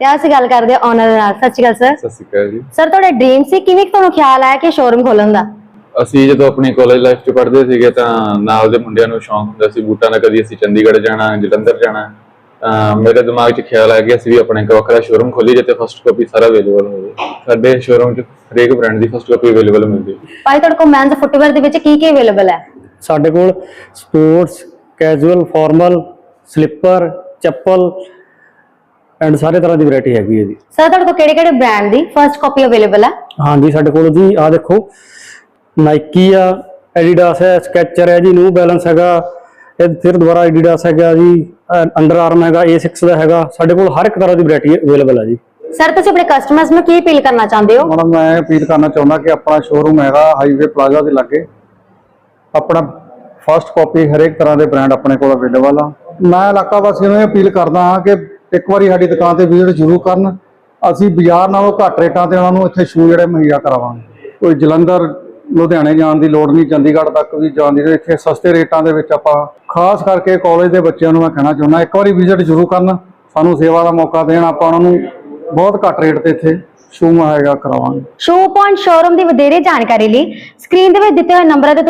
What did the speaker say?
ਤੇ ਅਸੀਂ ਗੱਲ ਕਰਦੇ ਹਾਂ ਓਨਰ ਨਾਲ। ਸਤਿ ਸ਼੍ਰੀ ਅਕਾਲ ਸਰ ਸਤਿ ਸ਼੍ਰੀ ਅਕਾਲ ਜੀ। ਸਰ ਤੁਹਾਡਾ ਡ੍ਰੀਮ ਸੀ ਕਿਵੇਂ ਕੁ ਤੁਹਾਨੂੰ ਖਿਆਲ ਆਇਆ ਕਿ ਸ਼ੋਰੂਮ ਖੋਲਣ ਦਾ? ਅਸੀਂ ਜਦੋਂ ਆਪਣੀ ਕਾਲਜ ਲਾਈਫ 'ਚ ਪੜ੍ਹਦੇ ਸੀਗੇ ਤਾਂ ਨਾਲ ਦੇ ਮੁੰਡਿਆਂ ਨੂੰ ਸ਼ੌਂਕ ਹੁੰਦਾ ਸੀ ਬੂਟਾਂ ਦਾ ਕਦੀ ਅਸੀਂ ਚੰਡੀਗੜ੍ਹ ਜਾਣਾ ਜਲੰਧਰ ਜਾਣਾ। ਤਾਂ ਮੇਰੇ ਦਿਮਾਗ 'ਚ ਖਿਆਲ ਆ ਗਿਆ ਅਸੀਂ ਵੀ ਆਪਣੇ ਇੱਕ ਵੱਖਰਾ ਸ਼ੋਰੂਮ ਖੋਲੀ ਜਿੱਥੇ ਫਸਟ ਕਾਪੀ ਸਾਰਾ ਅਵੇਲੇਬਲ ਹੋਵੇ। ਸਾਡੇ ਸ਼ੋਰੂਮ 'ਚ ਹਰੇਕ ਬ੍ਰਾਂਡ ਦੀ ਫਸਟ ਕਾਪੀ ਅਵੇਲੇਬਲ ਮਿਲਦੀ ਹੈ। ਭਾਈ ਤੁਹਾਡੇ ਕੋਲ ਮੈਨਸ ਫੁੱਟਵੇਅਰ ਦੇ ਵਿੱਚ ਕੀ ਕੀ ਅਵੇਲੇਬਲ ਹੈ? ਸਾਡੇ ਕੋਲ ਸਪੋਰਟਸ ਕੈਜੂਅਲ ਫਾਰਮਲ ਸਲੀਪਰ ਚੱਪਲ ਐਂਡ ਸਾਰੇ ਤਰ੍ਹਾਂ ਦੀ ਵੈਰਾਈਟੀ ਹੈਗੀ ਹੈ ਜੀ। ਸਰ ਤੁਹਾਡੇ ਕੋਲ ਕਿਹੜੇ ਕਿਹੜੇ ਬ੍ਰਾਂਡ ਦੀ ਫਰਸਟ ਕਾਪੀ ਅਵੇਲੇਬਲ ਹੈ ਹਾਂਜੀ ਸਾਡੇ ਕੋਲ ਜੀ ਆਹ ਦੇਖੋ ਨਾਈਕੀ ਆ ਐਡੀਡਾਸ ਹੈ ਸਕੈਚਰ ਹੈ ਜੀ ਨਿਊ ਬੈਲੈਂਸ ਹੈਗਾ ਇਹ ਫਿਰ ਦੁਬਾਰਾ ਐਡੀਡਾਸ ਹੈਗਾ ਜੀ ਅੰਡਰ ਆਰਮ ਹੈਗਾ A6 ਦਾ ਹੈਗਾ ਸਾਡੇ ਕੋਲ ਹਰ ਇੱਕ ਤਰ੍ਹਾਂ ਦੀ ਵੈਰਾਈਟੀ ਅਵੇਲੇਬਲ ਹੈ ਜੀ। ਸਰ ਤੁਸੀਂ ਆਪਣੇ ਕਸਟਮਰਸ ਨੂੰ ਕੀ ਅਪੀਲ ਕਰਨਾ ਚਾਹੁੰਦੇ ਹੋ? ਮੈਡਮ ਮੈਂ ਅਪੀਲ ਕਰਨਾ ਚਾਹੁੰਦਾ ਕਿ ਆਪਣਾ ਸ਼ੋਰੂਮ ਹੈਗਾ ਹਾਈਵੇ ਪਲਾਜ਼ਾ ਦੇ ਲਾਗੇ। ਆਪਣਾ ਫਸਟ ਕਾਪੀ ਹਰੇਕ ਤਰ੍ਹਾਂ ਦੇ ਬ੍ਰਾਂਡ ਆਪਣੇ ਕੋਲ ਅਵੇਲੇਬਲ ਆ। ਮੈਂ ਇਲਾਕਾ ਵਾਸੀਆਂ ਨੂੰ ਇਹ ਅਪੀਲ ਕਰਦਾ ਹਾਂ ਕਿ ਇੱਕ ਵਾਰੀ ਸਾਡੀ ਦੁਕਾਨ ਤੇ ਵਿਜ਼ਿਟ ਜ਼ਰੂਰ ਕਰਨ। ਅਸੀਂ ਬਾਜ਼ਾਰ ਨਾਲੋਂ ਘੱਟ ਰੇਟਾਂ ਤੇ ਉਹਨਾਂ ਨੂੰ ਇੱਥੇ ਸ਼ੂ ਜਿਹੜੇ ਮੁਹੱਈਆ ਕਰਾਵਾਂਗੇ। ਕੋਈ ਜਲੰਧਰ, ਲੁਧਿਆਣੇ ਜਾਣ ਦੀ ਲੋੜ ਨਹੀਂ, ਚੰਡੀਗੜ੍ਹ ਤੱਕ ਵੀ ਜਾਣ ਦੀ ਇੱਥੇ ਸਸਤੇ ਰੇਟਾਂ ਦੇ ਵਿੱਚ ਆਪਾਂ, ਖਾਸ ਕਰਕੇ ਕਾਲਜ ਦੇ ਬੱਚਿਆਂ ਨੂੰ ਮੈਂ ਕਹਿਣਾ ਚਾਹੁੰਦਾ, ਇੱਕ ਵਾਰੀ ਵਿਜ਼ਿਟ ਜ਼ਰੂਰ ਕਰਨ। ਸਾਨੂੰ ਸੇਵਾ ਦਾ ਮੌਕਾ ਦੇਣ, ਆਪਾਂ ਉਹਨਾਂ ਨੂੰ ਬਹੁਤ ਘੱਟ ਰੇਟ ਤੇ ਇੱਥੇ ਸ਼ੂ ਮੁਹੱਈਆ ਕਰਾਵਾਂਗੇ। ਸ਼ੂ ਪੁਆਇੰਟ ਸ਼ੋਰੂਮ ਦੀ ਵਧੇਰੇ ਜਾਣਕਾਰੀ ਲਈ ਸਕਰੀਨ ਦੇ ਵਿੱਚ ਦਿੱਤੇ ਹੋਏ ਨੰਬਰਾਂ ਤੇ